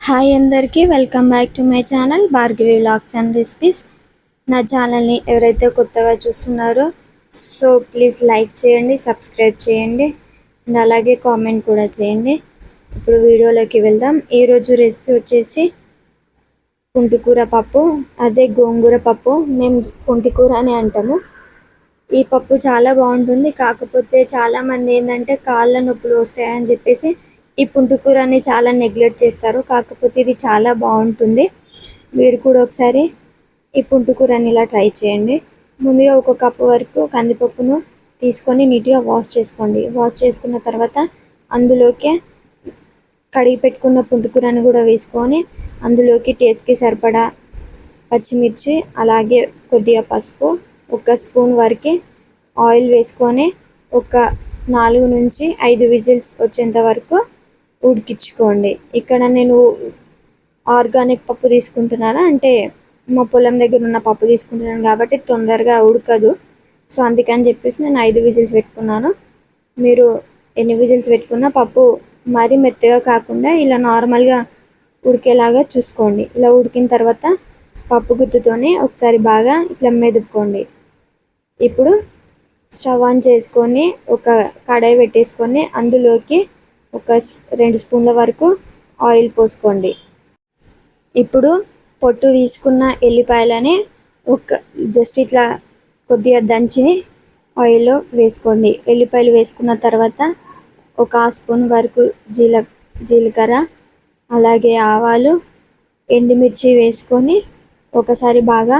Hi అందరికీ welcome back to my channel Bhargavi vlogs and recipes. నా ఛానల్ని ఎవరైతే కొత్తగా చూస్తున్నారో సో ప్లీజ్ లైక్ చేయండి సబ్స్క్రైబ్ చేయండి అండ్ అలాగే కామెంట్ కూడా చేయండి. ఇప్పుడు వీడియోలోకి వెళ్దాం. ఈరోజు రెసిపీ వచ్చేసి పుంటికూర పప్పు అదే గోంగూర పప్పు. మేము పుంటికూర అని అంటాము. ఈ పప్పు చాలా బాగుంటుంది. కాకపోతే చాలామంది ఏంటంటే కాళ్ళ నొప్పులు వస్తాయని చెప్పేసి ఈ పుంటికూరని చాలా నెగ్లెక్ట్ చేస్తారు. కాకపోతే ఇది చాలా బాగుంటుంది. మీరు కూడా ఒకసారి ఈ పుంటికూరని ఇలా ట్రై చేయండి. ముందుగా ఒక కప్పు వరకు కందిపప్పును తీసుకొని నీట్గా వాష్ చేసుకోండి. వాష్ చేసుకున్న తర్వాత అందులోకి కడిగి పెట్టుకున్న పుంటుకూరని కూడా వేసుకొని అందులోకి టేస్ట్కి సరిపడా పచ్చిమిర్చి అలాగే కొద్దిగా పసుపు ఒక స్పూన్ వరకు ఆయిల్ వేసుకొని ఒక నాలుగు నుంచి ఐదు విజిల్స్ వచ్చేంత వరకు ఉడికించుకోండి. ఇక్కడ నేను ఆర్గానిక్ పప్పు తీసుకుంటున్నాను? అంటే మా పొలం దగ్గర ఉన్న పప్పు తీసుకుంటున్నాను కాబట్టి తొందరగా ఉడకదు. సో అందుకని చెప్పేసి నేను ఐదు విజిల్స్ పెట్టుకున్నాను. మీరు ఎన్ని విజిల్స్ పెట్టుకున్నా పప్పు మరీ మెత్తగా కాకుండా ఇలా నార్మల్గా ఉడికేలాగా చూసుకోండి. ఇలా ఉడికిన తర్వాత పప్పు గుత్తుతోనే ఒకసారి బాగా ఇట్లా మెదుపుకోండి. ఇప్పుడు స్టవ్ ఆన్ చేసుకొని ఒక కడాయి పెట్టేసుకొని అందులోకి ఒక రెండు స్పూన్ల వరకు ఆయిల్ పోసుకోండి. ఇప్పుడు పొట్టు తీసుకున్న ఎల్లిపాయలని ఒక జస్ట్ ఇట్లా కొద్దిగా దంచి ఆయిల్లో వేసుకోండి. ఎల్లిపాయలు వేసుకున్న తర్వాత ఒక స్పూన్ వరకు జీల జీలకర్ర అలాగే ఆవాలు ఎండుమిర్చి వేసుకొని ఒకసారి బాగా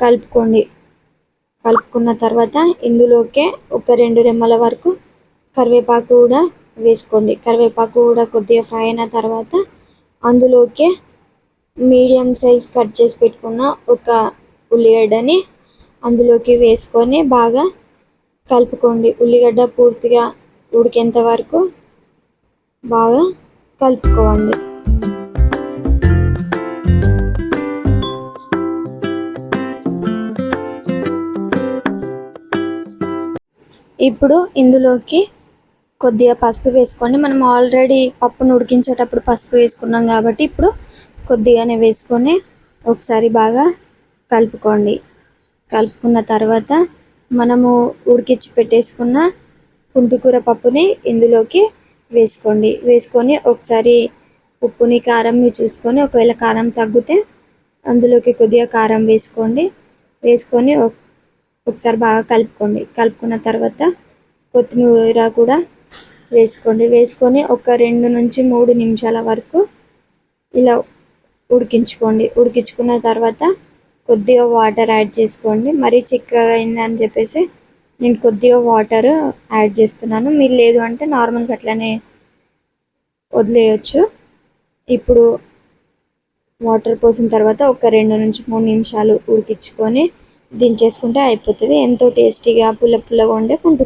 కలుపుకోండి. కలుపుకున్న తర్వాత ఇందులోకే ఒక రెండు రెమ్మల వరకు కరివేపాకు కూడా వేసుకోండి. కరివేపాకు కూడా కొద్దిగా ఫ్రై అయిన తర్వాత అందులోకి మీడియం సైజ్ కట్ చేసి పెట్టుకున్న ఒక ఉల్లిగడ్డని అందులోకి వేసుకొని బాగా కలుపుకోండి. ఉల్లిగడ్డ పూర్తిగా ఉడికేంత వరకు బాగా కలుపుకోండి. ఇప్పుడు ఇందులోకి కొద్దిగా పసుపు వేసుకొని మనం ఆల్రెడీ పప్పును ఉడికించేటప్పుడు పసుపు వేసుకున్నాం కాబట్టి ఇప్పుడు కొద్దిగానే వేసుకొని ఒకసారి బాగా కలుపుకోండి. కలుపుకున్న తర్వాత మనము ఉడికించి పెట్టేసుకున్న పుంటికూర పప్పుని ఇందులోకి వేసుకోండి. వేసుకొని ఒకసారి ఉప్పుని కారంని చూసుకొని ఒకవేళ కారం తగ్గితే అందులోకి కొద్దిగా కారం వేసుకోండి. వేసుకొని ఒకసారి బాగా కలుపుకోండి. కలుపుకున్న తర్వాత కొత్తిమీర కూడా వేసుకోండి. వేసుకొని ఒక రెండు నుంచి మూడు నిమిషాల వరకు ఇలా ఉడికించుకోండి. ఉడికించుకున్న తర్వాత కొద్దిగా వాటర్ యాడ్ చేసుకోండి. మరీ చిక్కగా అయిందని చెప్పేసి నేను కొద్దిగా వాటర్ యాడ్ చేస్తున్నాను. మీరు లేదు అంటే నార్మల్గా అట్లనే వదిలేయచ్చు. ఇప్పుడు వాటర్ పోసిన తర్వాత ఒక రెండు నుంచి మూడు నిమిషాలు ఉడికించుకొని దించేసుకుంటే అయిపోతుంది. ఎంతో టేస్టీగా పుల్ల పుల్లగా ఉండే పుంటు